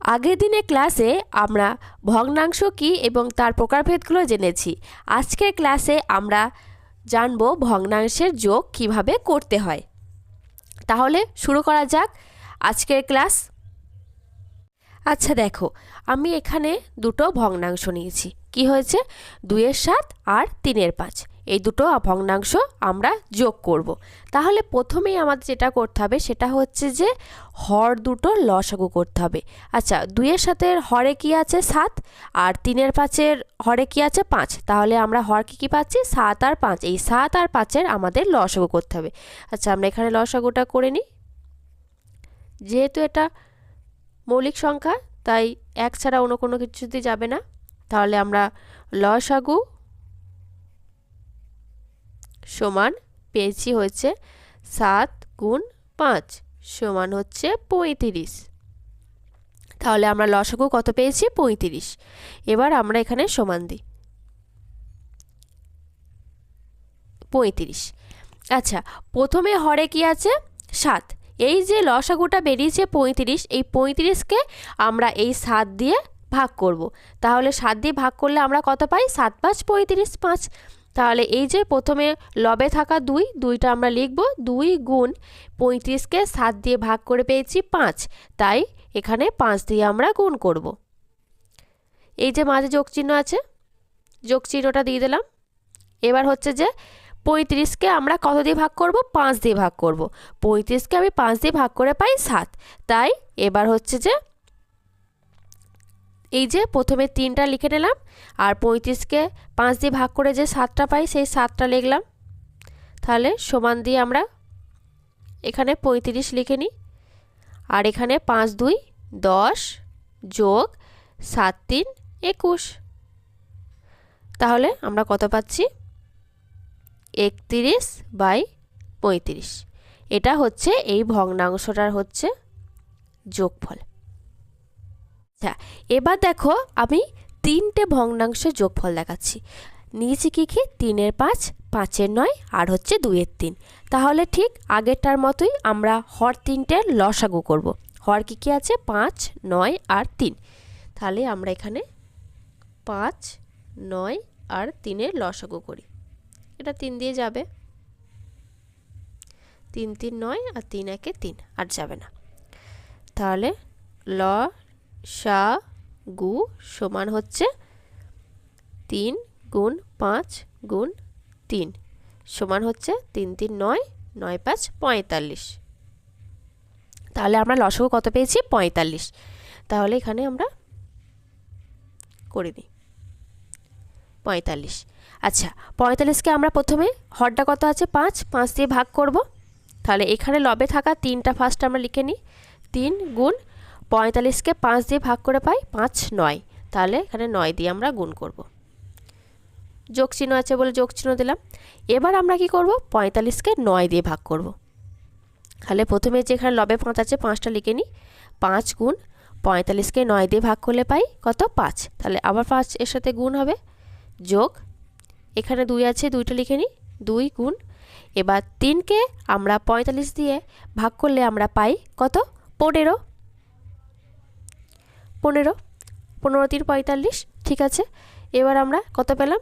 আগের দিনে ক্লাসে আমরা ভগ্নাংশ কী এবং তার প্রকারভেদগুলো জেনেছি। আজকের ক্লাসে আমরা জানব ভগ্নাংশের যোগ কীভাবে করতে হয়। তাহলে শুরু করা যাক আজকের ক্লাস। আচ্ছা দেখো, আমি এখানে দুটো ভগ্নাংশ নিয়েছি। কি হয়েছে? দুইয়ের সাত আর তিনের পাঁচ। এই দুটো ভগ্নাংশ আমরা যোগ করব। তাহলে প্রথমেই আমাদের যেটা করতে হবে সেটা হচ্ছে যে হর দুটো লসাগু করতে হবে। আচ্ছা দুইয়ের সাথে হরে কি আছে? সাত। আর তিনের পাঁচের হরে কি আছে? পাঁচ। তাহলে আমরা হর কি কি পাচ্ছি? সাত আর পাঁচ। এই সাত আর পাঁচের আমাদের লসাগু করতে হবে। আচ্ছা আমরা এখানে লসাগুটা করে নিই। যেহেতু এটা মৌলিক সংখ্যা, তাই এক ছাড়া অন্য কোনো কিছুতে যাবে না। তাহলে আমরা লসাগু সমান পেয়েছি হচ্ছে সাত গুণ পাঁচ সমান হচ্ছে পঁয়ত্রিশ। তাহলে আমরা লসাগু কত পেয়েছি? পঁয়ত্রিশ। এবার আমরা এখানে সমান দিই। পঁয়ত্রিশ। আচ্ছা প্রথমে হরে কি আছে? সাত। এই যে লসাগুটা বেরিয়েছে পঁয়ত্রিশ, এই পঁয়ত্রিশকে আমরা এই সাত দিয়ে ভাগ করব। তাহলে সাত দিয়ে ভাগ করলে আমরা কত পাই? সাত পাঁচ, পঁয়ত্রিশ পাঁচ। তাহলে এই যে প্রথমে লবে থাকা দুই, দুইটা আমরা লিখব, দুই গুণ পঁয়ত্রিশকে সাত দিয়ে ভাগ করে পেয়েছি পাঁচ, তাই এখানে পাঁচ দিয়ে আমরা গুণ করব। এই যে মাঝে যোগ চিহ্ন আছে যোগ চিহ্নটা দিয়ে দিলাম। এবার হচ্ছে যে পঁয়ত্রিশকে আমরা কত দিয়ে ভাগ করব? পাঁচ দিয়ে ভাগ করব। পঁয়ত্রিশকে আমি পাঁচ দিয়ে ভাগ করে পাই সাত, তাই এবার হচ্ছে যে এই যে প্রথমে তিনটা লিখে নিলাম, আর পঁয়ত্রিশকে পাঁচ দিয়ে ভাগ করে যে সাতটা পাই, সেই সাতটা লিখলাম। তাহলে সমান দিয়ে আমরা এখানে পঁয়ত্রিশ লিখে নিই, আর এখানে পাঁচ, দুই, দশ যোগ সাত, তিন, একুশ। তাহলে আমরা কত পাচ্ছি? একত্রিশ বাই পঁয়ত্রিশ। এটা হচ্ছে এই ভগ্নাংশটার হচ্ছে যোগফল। আচ্ছা এবার দেখো আমি তিনটে ভগ্নাংশের যোগফল দেখাচ্ছি। নিচে কী কী? তিনের পাঁচ, পাঁচের নয়, আর হচ্ছে দুইয়ের তিন। তাহলে ঠিক আগেরটার মতোই আমরা হর তিনটের লসাগু করব। হর কী কী আছে? পাঁচ, নয়, আর তিন। তাহলে আমরা এখানে পাঁচ, নয়, আর তিনের লসাগু করি। এটা তিন দিয়ে যাবে। তিন তিন, নয়, আর তিন, একে তিন, আর যাবে না। তাহলে ল সা গু সমান হচ্ছে তিন গুণ পাঁচ গুণ তিন, সমান হচ্ছে তিন তিন নয় নয় পাঁচ পঁয়তাল্লিশ। তাহলে আমরা লসগু কত পেয়েছি? পঁয়তাল্লিশ। তাহলে এখানে আমরা করে দিই। পঁয়তাল্লিশ। আচ্ছা পঁয়তাল্লিশকে আমরা প্রথমে হরটা কত আছে? পাঁচ পাঁচ দিয়ে ভাগ করব। তাহলে এখানে লবে থাকা তিনটা ফার্স্ট আমরা লিখে নিই। তিন গুণ পঁয়তাল্লিশকে পাঁচ দিয়ে ভাগ করে পাই পাঁচ নয়। তাহলে এখানে নয় দিয়ে আমরা গুণ করব। যোগ চিহ্ন আছে বলে যোগ চিহ্ন দিলাম। এবার আমরা কি করব? পঁয়তাল্লিশকে নয় দিয়ে ভাগ করব। তাহলে প্রথমে যেখানে লবে পাঁচ আছে, পাঁচটা লিখে নিই। পাঁচ গুণ পঁয়তাল্লিশকে নয় দিয়ে ভাগ করলে পাই কত? পাঁচ। তাহলে আবার পাঁচ এর সাথে গুণ হবে। যোগ, এখানে দুই আছে, দুইটা লিখে নিই। দুই গুণ। এবার তিনকে আমরা পঁয়তাল্লিশ দিয়ে ভাগ করলে আমরা পাই কত? পনেরো। পনেরো পনেরো তিন পঁয়তাল্লিশ, ঠিক আছে? এবার আমরা কত পেলাম?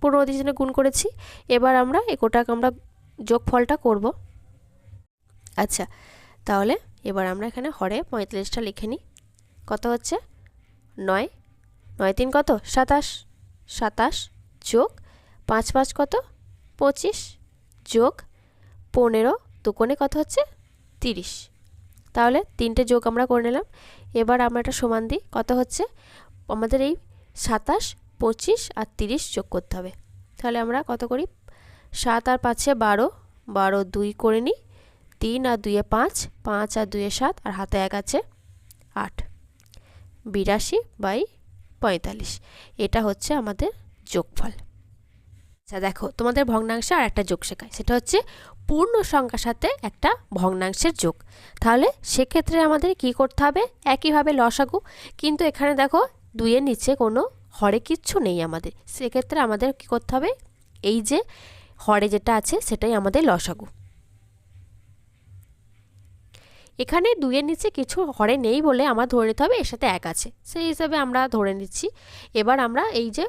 পনেরো দিন গুণ করেছি। এবার আমরা কোটাকে আমরা যোগফলটা করব। আচ্ছা তাহলে এবার আমরা এখানে হরে পঁয়তাল্লিশটা লিখে নিই। কত হচ্ছে? নয়। নয় তিন কত? সাতাশ। সাতাশ যোগ পাঁচ পাঁচ কত? পঁচিশ যোগ পনেরো, দুকোণে কত হচ্ছে? তিরিশ। তাহলে তিনটে যোগ আমরা করে নিলাম। এবার আমরা একটা সমান দিই, কত হচ্ছে? আমাদের এই সাতাশ, পঁচিশ আর তিরিশ যোগ করতে হবে। তাহলে আমরা কত করি? সাত আর পাঁচে বারো বারো দুই করে নিই, তিন আর দুইয়ে পাঁচ পাঁচ আর দুইয়ে সাত, আর হাতে এক আছে আট। বিরাশি বাই পঁয়তাল্লিশ, এটা হচ্ছে আমাদের যোগফল। আচ্ছা দেখো, তোমাদের ভগ্নাংশে আর একটা যোগ শেখায়, সেটা হচ্ছে পূর্ণ সংখ্যার সাথে একটা ভগ্নাংশের যোগ। তাহলে সেক্ষেত্রে আমাদের কি করতে হবে? একইভাবে লসাগু। কিন্তু এখানে দেখো, দুইয়ের নিচে কোনো হরে কিচ্ছু নেই আমাদের। সেক্ষেত্রে আমাদের কি করতে হবে? এই যে হরে যেটা আছে, সেটাই আমাদের লসাগু। এখানে দুইয়ের নিচে কিছু হরে নেই বলে আমার ধরে নিতে হবে, এর সাথে এক আছে। সেই হিসাবে আমরা ধরে নিচ্ছি। এবার আমরা এই যে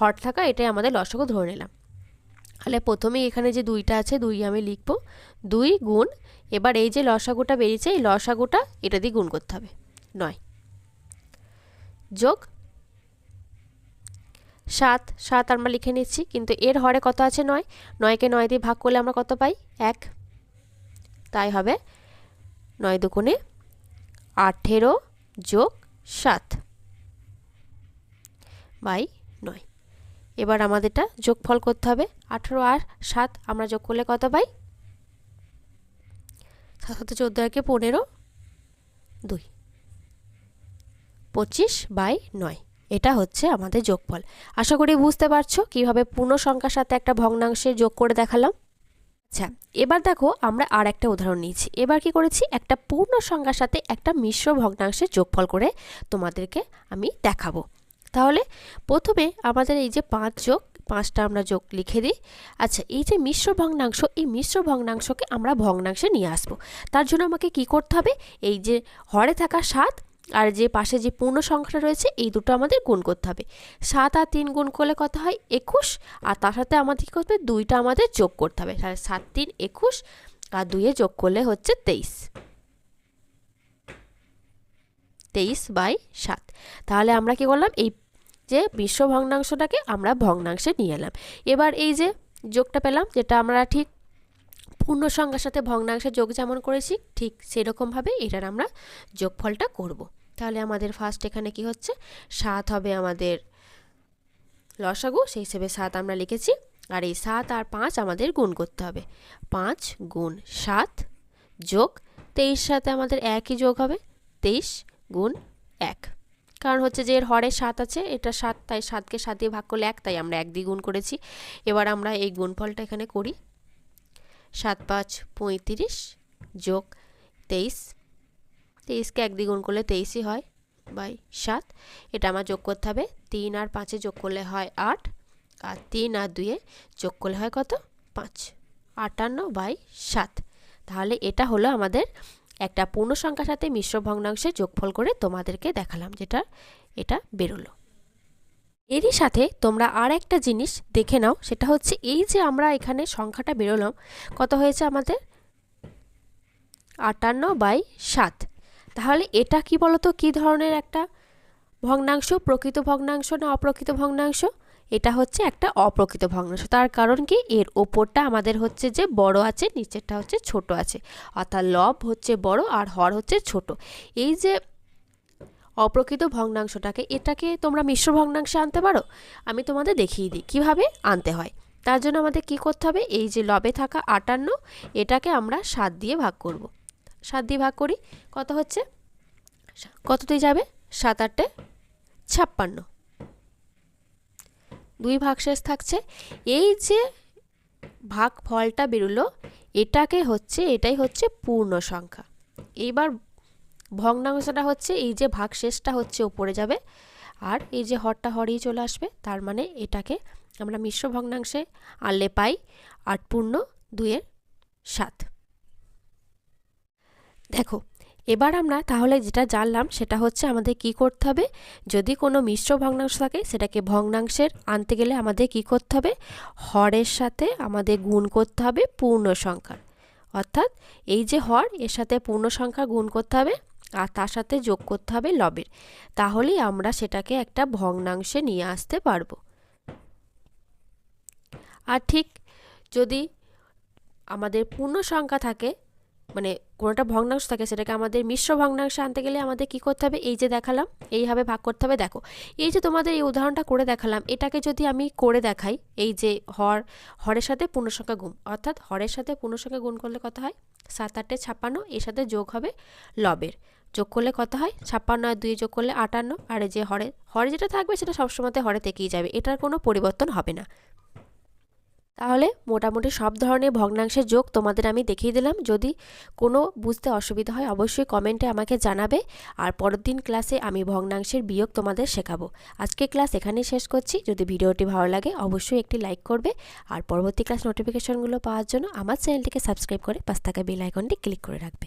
হর থাকা, এটাই আমাদের লসগো ধরে নিলাম। তাহলে প্রথমেই এখানে যে দুইটা আছে, দুই আমি লিখব। দুই গুণ, এবার এই যে লসাগুটা বেরিয়েছে, এই লসাগুটা এটা দিয়ে গুণ করতে হবে। নয়। যোগ সাত। সাত আমরা লিখে নিচ্ছি, কিন্তু এর হরে কত আছে নয়? নয়কে নয় দিয়ে ভাগ করলে আমরা কত পাই? এক। তাই হবে নয় দুগুণে আঠেরো যোগ সাত বাই নয়। এবার আমাদেরটা যোগফল করতে হবে। আঠেরো আর সাত, আমরা যোগ করলে কত পাই? সাত সাথে চোদ্দ একে পনেরো, দুই। পঁচিশ বাই নয়, এটা হচ্ছে আমাদের যোগফল। আশা করি বুঝতে পারছ কীভাবে পূর্ণ সংখ্যার সাথে একটা ভগ্নাংশে যোগ করে দেখালাম। আচ্ছা এবার দেখো আমরা আর একটা উদাহরণ নিয়েছি। এবার কি করেছি? একটা পূর্ণ সংখ্যার সাথে একটা মিশ্র ভগ্নাংশের যোগফল করে তোমাদেরকে আমি দেখাবো। তাহলে প্রথমে আমাদের এই যে পাঁচ যোগ, পাঁচটা আমরা যোগ লিখে দিই। আচ্ছা এই যে মিশ্র ভগ্নাংশ, এই মিশ্র ভগ্নাংশকে আমরা ভগ্নাংশে নিয়ে আসব। তার জন্য আমাকে কি করতে হবে? এই যে হরে থাকা সাত আর যে পাশে যে পূর্ণ সংখ্যাটা রয়েছে, এই দুটো আমাদের গুণ করতে হবে। সাত আর তিন গুণ করলে কত হয়? একুশ। আর তার সাথে আমাদের কী করতে হবে? দুইটা আমাদের যোগ করতে হবে। তাহলে সাত, তিন, একুশ আর দুইয়ে যোগ করলে হচ্ছে তেইশ। তেইশ বাই সাত। তাহলে আমরা কি করলাম? এই যে বিশ্ব ভগ্নাংশটাকে আমরা ভগ্নাংশে নিয়ে এলাম। এবার এই যে যোগটা পেলাম, যেটা আমরা ঠিক পূর্ণ সংখ্যার সাথে ভগ্নাংশে যোগ যেমন করেছি, ঠিক সেরকমভাবে এটার আমরা যোগফলটা করব। তাহলে আমাদের ফার্স্ট এখানে কি হচ্ছে? সাত হবে আমাদের লসাগু, সেই হিসেবে সাত আমরা লিখেছি। আর এই সাত আর পাঁচ আমাদের গুণ করতে হবে। পাঁচ গুণ সাত যোগ তেইশ সাথে আমাদের একই যোগ হবে। তেইশ গুণ এক। কারণ হচ্ছে যে এর হরে সাত আছে, এটা সাত, তাই সাতকে সাত দিয়ে ভাগ করলে এক, তাই আমরা এক গুণ করেছি। এবার আমরা এই গুণফলটা এখানে করি। সাত, পাঁচ, পঁয়ত্রিশ যোগ তেইশ। তেইশকে এক দ্বিগুণ করলে তেইশই হয় বাই সাত। এটা আমার যোগ করতে হবে। তিন আর পাঁচে যোগ করলে হয় আট। আর তিন আর দুয়ে যোগ করলে হয় কত? পাঁচ। আটান্ন বাই সাত। তাহলে এটা হলো আমাদের একটা পূর্ণ সংখ্যার সাথে মিশ্র ভগ্নাংশে যোগফল করে তোমাদেরকে দেখালাম, যেটা, এটা বেরোলো। এরই সাথে তোমরা আর একটা জিনিস দেখে নাও, সেটা হচ্ছে এই যে আমরা এখানে সংখ্যাটা বেরোলাম, কত হয়েছে আমাদের? আটান্ন বাই সাত। তাহলে এটা কি বলতো? কি ধরনের একটা ভগ্নাংশ? প্রকৃত ভগ্নাংশ না অপ্রকৃত ভগ্নাংশ? এটা হচ্ছে একটা অপ্রকৃত ভগ্নাংশ তার কারণ কি? এর ওপরটা আমাদের হচ্ছে যে বড় আছে, নিচেরটা হচ্ছে ছোট আছে। অর্থাৎ লব হচ্ছে বড় আর হর হচ্ছে ছোট। এই যে অপ্রকৃত ভগ্নাংশটাকে, এটাকে তোমরা মিশ্র ভগ্নাংশে আনতে পারো? আমি তোমাদের দেখিয়ে দিই, কীভাবে আনতে হয়। তার জন্য আমাদের কি করতে হবে? এই যে লবে থাকা আটান্ন, এটাকে আমরা সাত দিয়ে ভাগ করব। সাত দিয়ে ভাগ করি, কত হচ্ছে? কততেই যাবে? সাত আটটে ছাপ্পান্ন। দুই ভাগ শেষ থাকছে। এই যে ভাগ ফলটা বেরোলো, এটাকে হচ্ছে, এটাই হচ্ছে পূর্ণ সংখ্যা। এইবার ভগ্নাংশটা হচ্ছে, এই যে ভাগ শেষটা হচ্ছে ওপরে যাবে, আর এই যে হরটা হরেই চলে আসবে, তার মানে এটাকে আমরা মিশ্র ভগ্নাংশে আনলে পাই আট পূর্ণ দুইয়ের সাত। দেখো এবার আমরা তাহলে যেটা জানলাম সেটা হচ্ছে আমাদের কি করতে হবে? যদি কোনো মিশ্র ভগ্নাংশ থাকে সেটাকে ভগ্নাংশের আনতে গেলে আমাদের কি করতে হবে? হরের সাথে আমাদের গুণ করতে হবে পূর্ণ সংখ্যার। অর্থাৎ এই যে হর, এর সাথে পূর্ণ সংখ্যা গুণ করতে হবে আর তার সাথে যোগ করতে হবে লবের। তাহলেই আমরা সেটাকে একটা ভগ্নাংশে নিয়ে আসতে পারব। আর ঠিক যদি আমাদের পূর্ণ সংখ্যা থাকে মানে কোনোটা ভগ্নাংশ থাকে সেটাকে আমাদের মিশ্র ভগ্নাংশে আনতে গেলে আমাদের কি করতে হবে? এই যে দেখালাম, এইভাবে ভাগ করতে হবে। দেখো, এই যে তোমাদের এই উদাহরণটা করে দেখালাম, এটাকে যদি আমি করে দেখাই, এই যে হর, হরের সাথে পূর্ণসংখ্যা গুণ, অর্থাৎ হরের সাথে পূর্ণসংখ্যা গুণ করলে কত হয়? সাত আটে ছাপ্পান্ন, এর সাথে যোগ হবে লবের। যোগ করলে কত হয়? ছাপ্পান্ন আর দুই যোগ করলে আটান্ন, আর যে হরে হরে যেটা থাকবে সেটা সবসময় হরে থেকেই যাবে, এটার কোনো পরিবর্তন হবে না। তাহলে মোটামুটি সব ধরনের ভগ্নাংশের যোগ তোমাদের আমি দেখিয়ে দিলাম। যদি কোনো বুঝতে অসুবিধা হয়, অবশ্যই কমেন্টে আমাকে জানাবে। আর পরের দিন ক্লাসে আমি ভগ্নাংশের বিয়োগ তোমাদের শেখাবো। আজকে ক্লাস এখানেই শেষ করছি। যদি ভিডিওটি ভালো লাগে, অবশ্যই একটি লাইক করবে। আর পরবর্তী ক্লাস নোটিফিকেশনগুলো পাওয়ার জন্য আমার চ্যানেলটিকে সাবস্ক্রাইব করে পাশ থাকা বেল আইকনটি ক্লিক করে রাখবে।